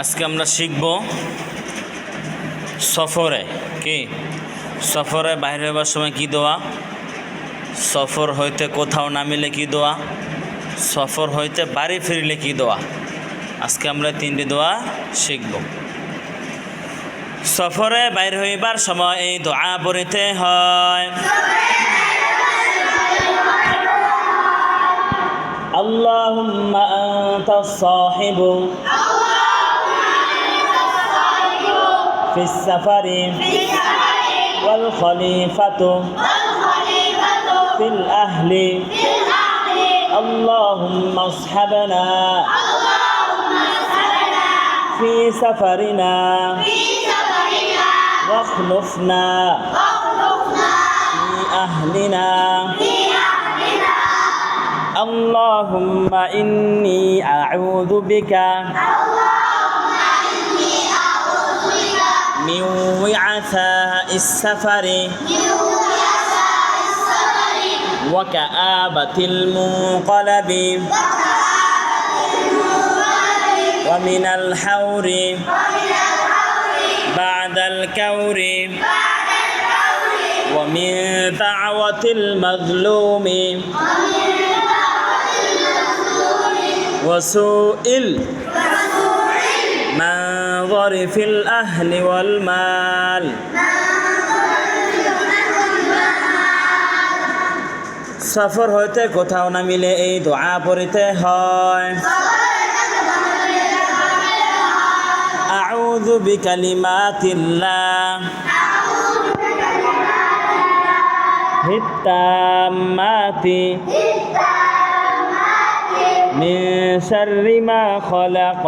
আজকে আমরা শিখব সফরে কি সফরে বাইরে হবার সময় কি দোয়া সফর হইতে কোথাও নামিলে কি দোয়া সফর হইতে বাড়ি ফিরলে কি দোয়া আজকে আমরা তিনটি দোয়া শিখব সফরে বাইর হইবার সময় এই দোয়া পড়িতে হয় اللهم أنت الصاحب في السفر. والخليفة. في الأهل. اللهم اصحبنا. في سفرنا. واخلفنا. في أهلنا. اللهم إني أعوذ بك. وعثاء السفر. وكآبة المنقلب. ومن الحور. بعد الكور. ومن دعوة المظلوم. وسوء المنظر في الأهل والمال সফর হইতে কোথাও না মিলে এই দোয়া পড়িতে হয় أعوذ بكلمات الله التامات من شر ما خلق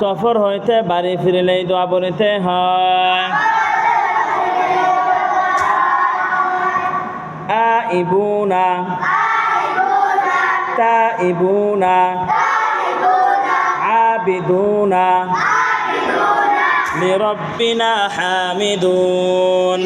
সফর হইতে বাড়ি ফিরলে এই দোয়া পড়িতে হয় আইবুনা তাইবুনা عابدون لربنا حامدون